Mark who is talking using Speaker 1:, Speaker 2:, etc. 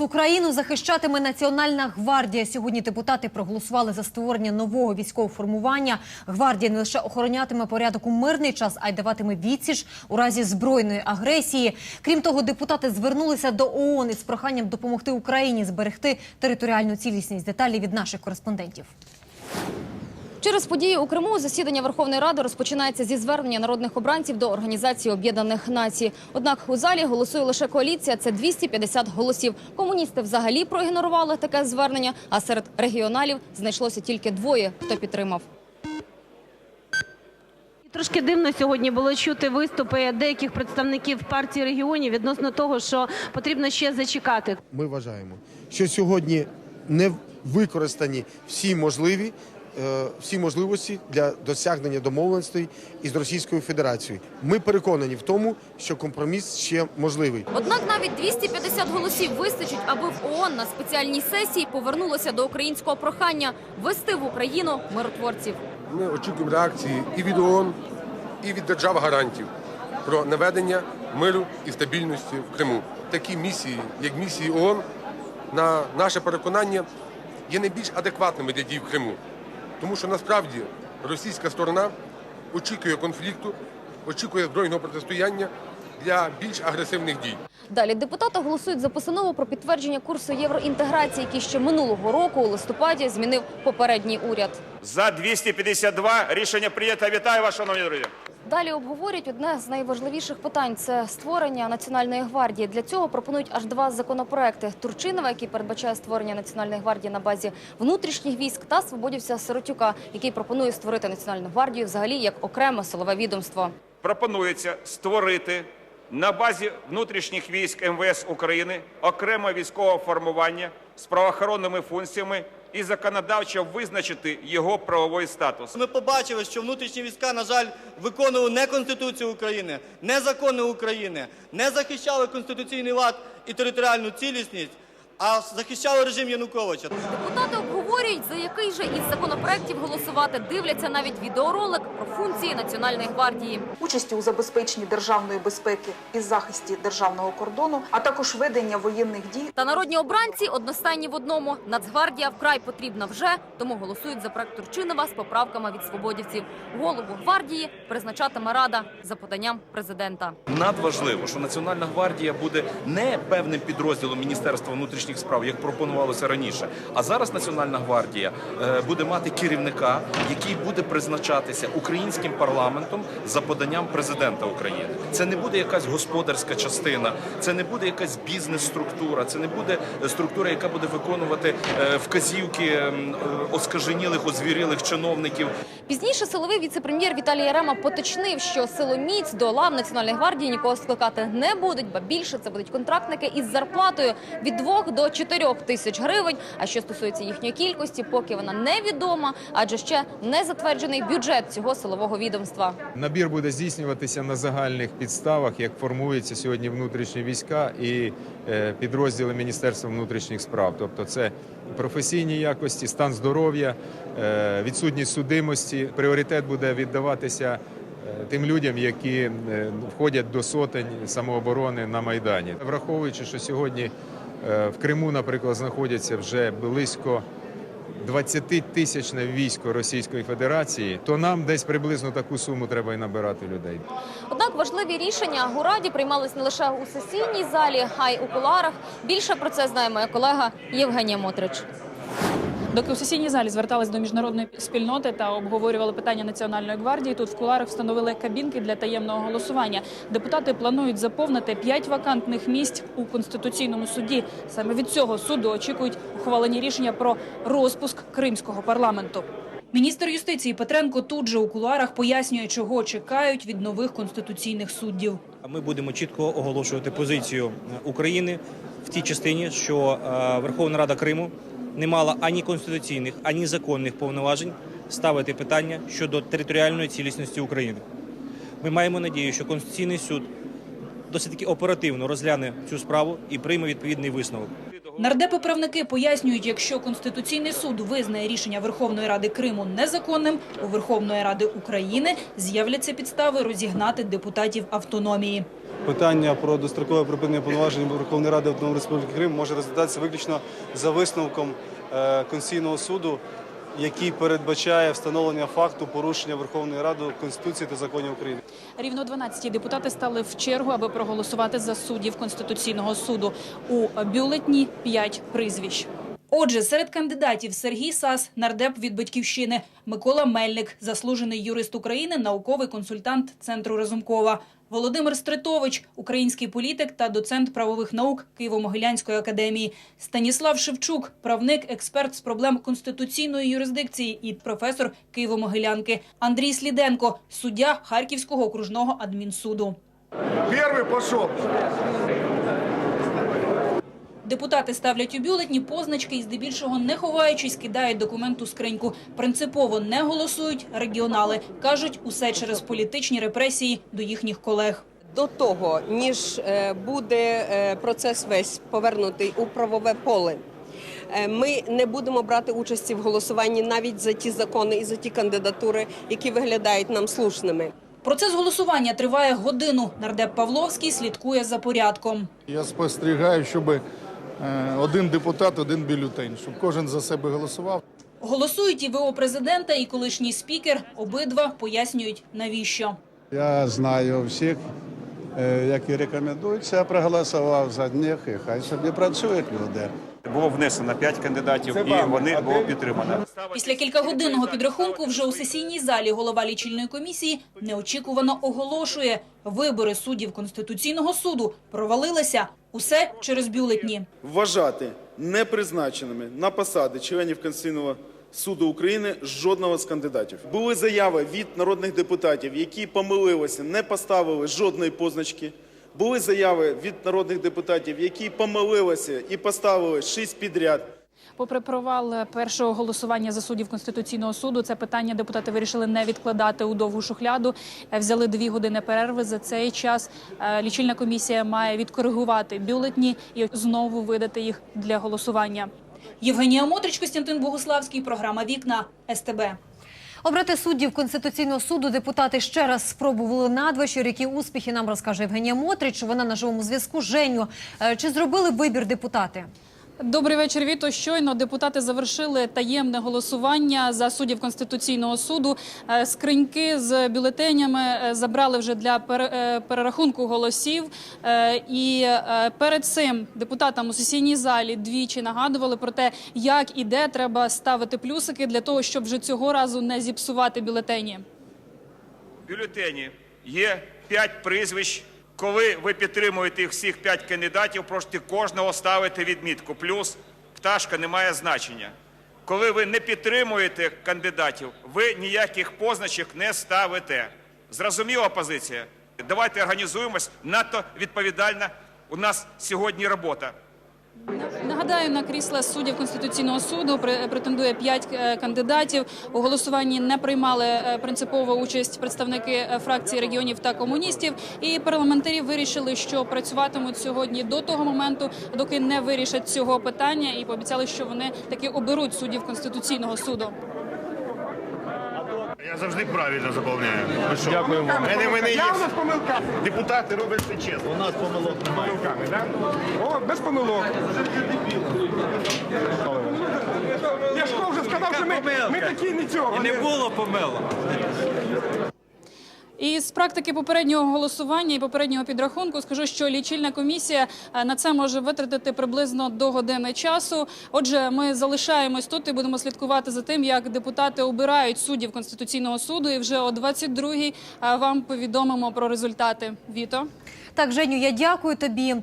Speaker 1: Україну захищатиме Національна гвардія. Сьогодні депутати проголосували за створення нового військового формування. Гвардія не лише охоронятиме порядок у мирний час, а й даватиме відсіч у разі збройної агресії. Крім того, депутати звернулися до ООН із проханням допомогти Україні зберегти територіальну цілісність. Деталі від наших кореспондентів.
Speaker 2: Через події у Криму засідання Верховної Ради розпочинається зі звернення народних обранців до Організації Об'єднаних Націй. Однак у залі голосує лише коаліція. Це 250 голосів. Комуністи взагалі проігнорували таке звернення. А серед регіоналів знайшлося тільки двоє, хто підтримав.
Speaker 3: Трошки дивно сьогодні було чути виступи деяких представників партії регіонів відносно того, що потрібно ще зачекати.
Speaker 4: Ми вважаємо, що сьогодні не використані всі можливі. Е, Всі можливості для досягнення домовленостей із Російською Федерацією. Ми переконані в тому, що компроміс ще можливий.
Speaker 2: Однак навіть 250 голосів вистачить, аби в ООН на спеціальній сесії повернулося до українського прохання вести в Україну миротворців.
Speaker 5: Ми очікуємо реакції і від ООН, і від держав-гарантів про наведення миру і стабільності в Криму. Такі місії, як місії ООН, на наше переконання, є найбільш адекватними для дій в Криму. Тому що насправді російська сторона очікує конфлікту, очікує збройного протистояння для більш агресивних дій.
Speaker 2: Далі депутати голосують за постанову про підтвердження курсу євроінтеграції, який ще минулого року у листопаді змінив попередній уряд.
Speaker 6: За 252 рішення прийнято. Вітаю вас, шановні друзі.
Speaker 2: Далі обговорюють одне з найважливіших питань це створення національної гвардії. Для цього пропонують аж два законопроекти: Турчинова, який передбачає створення національної гвардії на базі внутрішніх військ, та свободівця Сиротюка, який пропонує створити національну гвардію взагалі як окреме силове відомство.
Speaker 6: Пропонується створити на базі внутрішніх військ МВС України окреме військове формування з правоохоронними функціями і законодавчо визначити його правовий статус.
Speaker 7: Ми побачили, що внутрішні війська, на жаль, виконували не Конституцію України, не закони України, не захищали конституційний лад і територіальну цілісність, а захищали режим Януковича.
Speaker 2: Депутати обговорюють, за який же із законопроектів голосувати. Дивляться навіть відеоролик про функції національної гвардії.
Speaker 8: участі у забезпеченні державної безпеки і захисті державного кордону, а також ведення воєнних дій
Speaker 2: Та народні обранці одностайні в одному. Нацгвардія вкрай потрібна вже, тому голосують за проект Турчинова з поправками від свободівців. Голову гвардії призначатиме рада за поданням президента.
Speaker 9: Надважливо, що Національна гвардія буде не певним підрозділом Міністерства внутрішніх справ, як пропонувалося раніше. А зараз Національна гвардія е, буде мати керівника, який буде призначатися українським парламентом за поданням президента України. Це не буде якась господарська частина, це не буде якась бізнес-структура, це не буде е, структура, яка буде виконувати е, вказівки оскаженілих, озвірілих чиновників.
Speaker 2: Пізніше силовий віце-прем'єр Віталій Ярема поточнив, що силоміць до лав Національної гвардії нікого скликати не будуть, ба більше це будуть контрактники із зарплатою від 2 до 4 тисяч гривень. А що стосується їхньої кількості, поки вона невідома, адже ще не затверджений бюджет цього силового відомства.
Speaker 10: Набір буде здійснюватися на загальних підставах, як формуються сьогодні внутрішні війська і е, підрозділи Міністерства внутрішніх справ. Тобто, це професійні якості, стан здоров'я, е, відсутність судимості. Пріоритет буде віддаватися е, тим людям, які входять до сотень самооборони на майдані, враховуючи, що сьогодні в Криму, наприклад, знаходяться вже близько. 20-тисячне військо Російської Федерації, то нам десь приблизно таку суму треба і набирати людей.
Speaker 2: Однак важливі рішення у раді приймались не лише у сесійній залі, а й у куларах. Більше про це знає моя колега Євгенія Мотрич.
Speaker 11: Доки у сесійній залі звертались до міжнародної спільноти та обговорювали питання національної гвардії, тут в куларах встановили кабінки для таємного голосування. Депутати планують заповнити п'ять вакантних місць у конституційному суді. Саме від цього суду очікують ухвалені рішення про розпуск кримського парламенту. Міністр юстиції Петренко тут же у кулуарах пояснює, чого чекають від нових конституційних суддів.
Speaker 7: Ми будемо чітко оголошувати позицію України в тій частині, що е, Верховна Рада Криму не мала ані конституційних, ані законних повноважень ставити питання щодо територіальної цілісності України. Ми маємо надію, що Конституційний суд досить таки оперативно розгляне цю справу і прийме відповідний висновок.
Speaker 11: Нардепи-правники пояснюють, якщо Конституційний суд визнає рішення Верховної Ради Криму незаконним, у Верховної Ради України з'являться підстави розігнати депутатів автономії.
Speaker 12: питання про дострокове припинення повноважень Верховної Ради Автономної Республіки Крим може розглядатися виключно за висновком е, Конституційного суду, який передбачає встановлення факту порушення Верховної Ради Конституції та законів України.
Speaker 11: Рівно о 12 депутати стали в чергу, аби проголосувати за суддів Конституційного суду. У бюлетні 5 прізвищ. Отже, серед кандидатів Сергій Сас, нардеп від батьківщини, Микола Мельник, заслужений юрист України, науковий консультант центру Разумкова, Володимир Стритович, український політик та доцент правових наук Києво-Могилянської академії, Станіслав Шевчук, правник, експерт з проблем конституційної юрисдикції і професор Києво-Могилянки, Андрій Сліденко, суддя Харківського окружного адмінсуду.
Speaker 13: Первый пошел.
Speaker 11: Депутати ставлять у бюлетні позначки і здебільшого не ховаючись, кидають документ у скриньку. Принципово не голосують регіонали. Кажуть, усе через політичні репресії до їхніх колег.
Speaker 14: До того, ніж е, буде е, процес весь повернутий у правове поле, е, ми не будемо брати участі в голосуванні навіть за ті закони і за ті кандидатури, які виглядають нам слушними.
Speaker 11: Процес голосування триває годину. Нардеп Павловський слідкує за порядком.
Speaker 13: Я спостерігаю, щоб е, один депутат, один бюлетень, щоб кожен за себе голосував.
Speaker 11: Голосують і ВО президента, і колишній спікер. Обидва пояснюють, навіщо.
Speaker 13: Я знаю всіх, е, які рекомендуються. Я проголосував за них, і хай собі працюють люди.
Speaker 6: Було внесено 5 кандидатів, і вони було підтримано.
Speaker 11: Після кількагодинного підрахунку вже у сесійній залі голова лічильної комісії неочікувано оголошує – вибори суддів Конституційного суду провалилися. Усе через бюлетні.
Speaker 15: вважати непризначеними на посади членів Конституційного суду України жодного з кандидатів. Були заяви від народних депутатів, які помилилися, не поставили жодної позначки. Були заяви від народних депутатів, які помилилися і поставили шість підряд.
Speaker 11: Попри провал першого голосування за суддів Конституційного суду, це питання депутати вирішили не відкладати у довгу шухляду. Е, Взяли дві години перерви. За цей час е, лічильна комісія має відкоригувати бюлетні і знову видати їх для голосування. Євгенія Мотрич, Костянтин Богуславський, програма Вікна СТБ.
Speaker 1: Обрати суддів Конституційного суду депутати ще раз спробували надвечір. Які успіхи нам розкаже Євгенія Мотрич. Вона на живому зв'язку. Женю, е, чи зробили вибір депутати?
Speaker 11: Добрий вечір, Віто. Щойно депутати завершили таємне голосування за суддів Конституційного суду. Е, Скриньки з бюлетенями е, забрали вже для е, перерахунку голосів. І перед цим депутатам у сесійній залі двічі нагадували про те, як і де треба ставити плюсики для того, щоб вже цього разу не зіпсувати бюлетені.
Speaker 6: В бюлетені є 5 прізвищ. Коли ви підтримуєте їх всіх п'ять кандидатів, проти кожного ставити відмітку. Плюс пташка не має значення. Коли ви не підтримуєте кандидатів, ви ніяких позначок не ставите. Зрозуміла позиція? Давайте організуємось. Надто відповідальна у нас сьогодні робота.
Speaker 11: Нагадаю, на крісла суддів Конституційного суду претендує п'ять е, кандидатів. У голосуванні не приймали е, принципову участь представники е, фракції регіонів та комуністів. І парламентарі вирішили, що працюватимуть сьогодні до того моменту, доки не вирішать цього питання, і пообіцяли, що вони таки оберуть суддів Конституційного суду.
Speaker 13: Я завжди правильно заповняю. Дякуємо. Мене, мене є. Депутати роблять все чесно. У нас помилок немає. Помилками, да? О, без помилок. Я ж вже сказав, що ми, ми такі нічого. не було помилок.
Speaker 11: І з практики попереднього голосування і попереднього підрахунку скажу, що лічильна комісія е, на це може витратити приблизно до години часу. Отже, ми залишаємось тут і будемо слідкувати за тим, як депутати обирають суддів Конституційного суду. І вже о 22-й е, вам повідомимо про результати. Віто.
Speaker 1: Так, Женю, я дякую тобі.